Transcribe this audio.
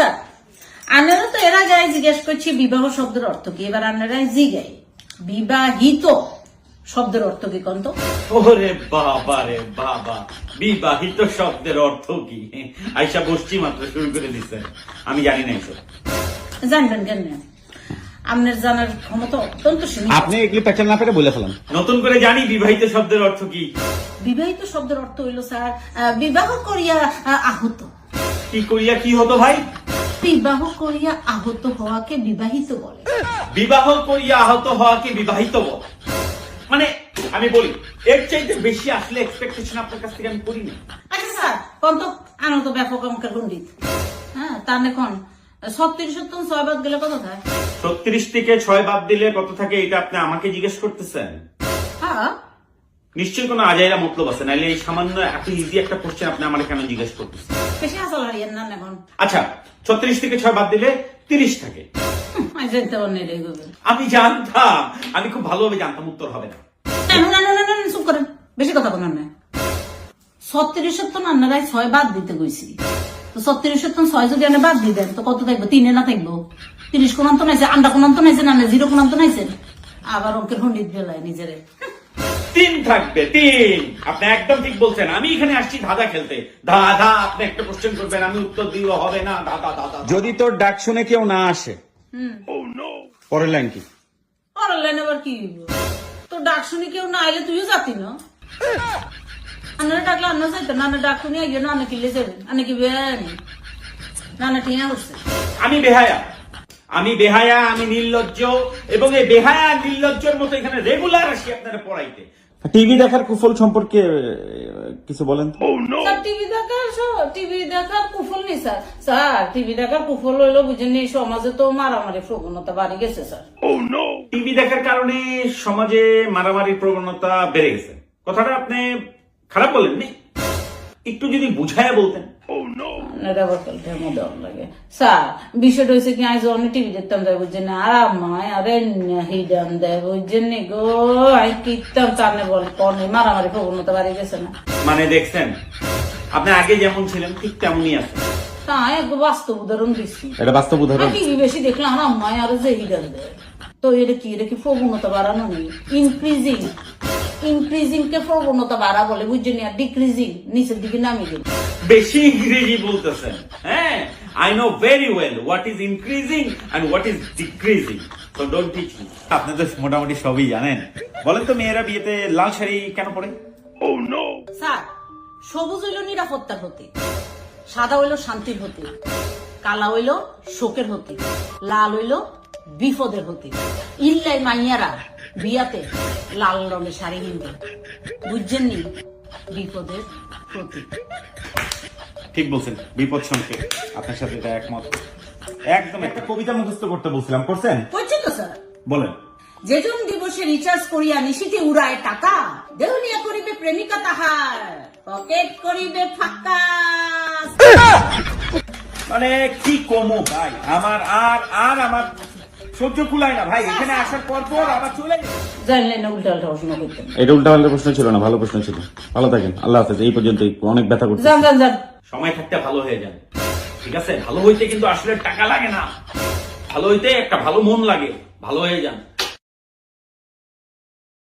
Sir. আনারা তো এরা গায়ে জিজ্ঞেস করছি বিবাহ শব্দের অর্থ কি? এবার আনারাই জিগাই। বিবাহিত শব্দের অর্থ কি কন্ত? ওরে বাবা রে বাবা বিবাহিত শব্দের অর্থ কি? আইসা বসছি মাত্র শুরু করে দিছে। আমি জানি না এসব জানবেন কেন? আপনার জানার ক্ষমতা অত্যন্ত সীমিত। আপনি এগুলি না পেরে বলে ফেলান। নতুন করে জানি বিবাহিত শব্দের অর্থ কি। বিবাহিত শব্দের অর্থ হইল স্যার আহ, বিবাহ করিয়া আহত। কি করিয়া কি হতো ভাই? বিবাহ করিয়া আহত হওয়াকে বিবাহিত বলে। বিবাহ করিয়া আহত হওয়াকে বিবাহিত বল। মানে আমি বলি এর চাইতে বেশি আসলে এক্সপেকটেশন আপনার কাছ থেকে আমি করি না আচ্ছা স্যার কন্ত আনন্দ ব্যাপক অঙ্কের পণ্ডিত। হ্যাঁ তার এখন ছত্রিশ সত্তর ছয় বাদ গেলে কত থাকে? ছত্রিশ থেকে ছয় বাদ দিলে কত থাকে এটা আপনি আমাকে জিজ্ঞেস করতেছেন। হ্যাঁ। নিশ্চয়ই কোনো আজাইরা মতলব আছে নাইলে এই সামান্য এত ইজি একটা কোশ্চেন আপনি আমার কেন জিজ্ঞেস করতেছেন? বেশি হাসাল হারিয়েন না এখন। আচ্ছা ছত্রিশ থেকে ছয় বাদ দিলে তিরিশ থাকে। আমি জানতাম আমি খুব ভালোভাবে জানতাম উত্তর হবে না। না না না না না, না, চুপ করেন বেশি কথা বলেন না। ছত্রিশ সত্তর আন্নারাই ছয় বাদ দিতে গেছি তো সত্তর ছয় যদি আনে বাদ দিয়ে দেন তো কত থাকব? তিনে না থাকব? তিরিশ কোনান্ত নাইছে আন্ডা কোনান্ত নাইছে না জিরো কোনান্ত নাইছে আবার অঙ্কের পণ্ডিত বেলায় নিজেরে। তিন থাকবে তিন। আপনি একদম ঠিক বলছেন। আমি এখানে আসছি ধাঁধা খেলতে। ধাঁধা আপনি একটা কোশ্চেন করবেন আমি উত্তর দিব হবে না দাদা দাদা যদি তোর ডাক শুনে কেউ না আসে পরের লাইন কি? অনলাইন আবার কি? তোর ডাক শুনে কেউ না আইলে তুইও যাতি না। আন্নারা ডাকলে আন্না যাইতো নানা ডাক শুনে আইও না কিলে যাবেন আনে কি বেন নানা টিয়া করছে আমি বেহায়া। আমি বেহায়া আমি নির্লজ্জ এবং এই বেহায়া নির্লজ্জর মতো এখানে রেগুলার আসি আপনারা পড়াইতে। টিভি দেখার কুফল সম্পর্কে কিছু বলেন তো? স্যার টিভি দেখার টিভি দেখার কুফল নেই স্যার। স্যার টিভি দেখার কুফল হইল বুঝেন এই সমাজে তো মারামারি প্রবণতা বাড়ি গেছে স্যার। টিভি দেখার কারণে সমাজে মারামারির প্রবণতা বেড়ে গেছে। কথাটা আপনি খারাপ বলেননি? একটু যদি বুঝায় বলতেন। মধ্যে ভালো লাগে। স্যার বিষয়টা হয়েছে কি আজ অনেক টিভি দেখতাম দেয় বুঝছেন না। আর আমায় আরে হিডান দেয় বুঝছেন গো। আমি কিতাম তানে বলে কনে মারামারি বাড়ি গেছে না। মানে দেখছেন আপনি আগে যেমন ছিলেন ঠিক তেমনই আছেন তাই একটু বাস্তব উদাহরণ দিচ্ছি এটা বাস্তব উদাহরণ। টিভি বেশি দেখলে আমার আম্মায় আরও যে হিডান দেয়। তো এটা কি এটা কি প্রবণতা বাড়ানো নেই? ইনক্রিজিং ইনক্রিজিং কে প্রবণতা বাড়া বলে বুঝছেন আর ডিক্রিজিং নিচের দিকে নামিয়ে দিন। বেশি ইংরেজি বলতেছেন হ্যাঁ? I know very well what is increasing and what is decreasing so don't teach me আপনি তো মোটামুটি সবই জানেন। বলেন তো মেয়েরা বিয়েতে লাল শাড়ি কেন পরে? ও নো স্যার সবুজ হইল নিরাপত্তার হতে সাদা হইল শান্তির হতে কালা হইল শোকের হতে লাল হইল বিপদের হতে ইল্লাই মাইয়ারা বিয়াতে লাল রঙের শাড়ি কিনবে বুঝছেন নি বিপদের প্রতীক। ঠিক বলছেন বিপদ সংকেত। আপনার সাথে এটা একমত। একদম একটা কবিতা মুখস্থ করতে বলছিলাম করছেন? বুঝছেন তো স্যার। বলেন। যেজন দিবসে রিচার্জ করিয়া নিশিতে উড়ায় টাকা দেউলিয়া করিবে প্রেমিকা তাহার পকেট করিবে ফাঁকা। মানে কি কমো ভাই? আমার আর আর আমার সহ্য কুলায় না ভাই এখানে আসার পর পর আবার চলে যাই। জানলেন না উল্টা উল্টা প্রশ্ন করতেন এটা উল্টা পাল্টা প্রশ্ন ছিল না ভালো প্রশ্ন ছিল। ভালো থাকেন আল্লাহ হাফেজ এই পর্যন্ত অনেক ব্যথা করছে যান যান যান। সময় থাকতে ভালো হয়ে যান ঠিক আছে? ভালো হইতে কিন্তু আসলে টাকা লাগে না। ভালো হইতে একটা ভালো মন লাগে ভালো হয়ে যান।